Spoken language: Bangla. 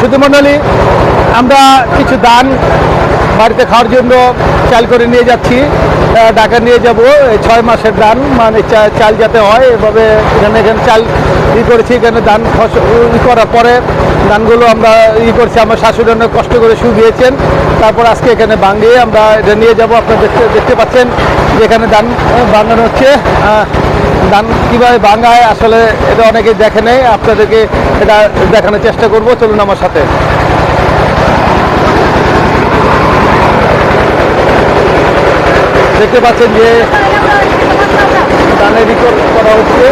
শুধু মণ্ডলী আমরা কিছু দান বাড়িতে খাওয়ার জন্য চাল করে নিয়ে যাচ্ছি। ঢাকা নিয়ে যাব। ছয় মাসের দান মানে চাল যাতে হয়, এভাবে এখানে এখানে চাল ই করেছি, এখানে ধান ই করার পরে ধানগুলো আমরা ই করছি। আমার শাশুড়ি অনেক কষ্ট করে শুকিয়েছেন। তারপর আজকে এখানে ভাঙিয়ে আমরা এটা নিয়ে যাব। আপনারা দেখতে দেখতে পাচ্ছেন যে এখানে ধান ভাঙানো হচ্ছে। ধান কীভাবে ভাঙায়, আসলে এটা অনেকে দেখে নেই আপনাদেরকে এটা দেখানোর চেষ্টা করব। চলুন আমার সাথে। দেখতে পাচ্ছেন যে ধানের রিপোর্ট করা হচ্ছে।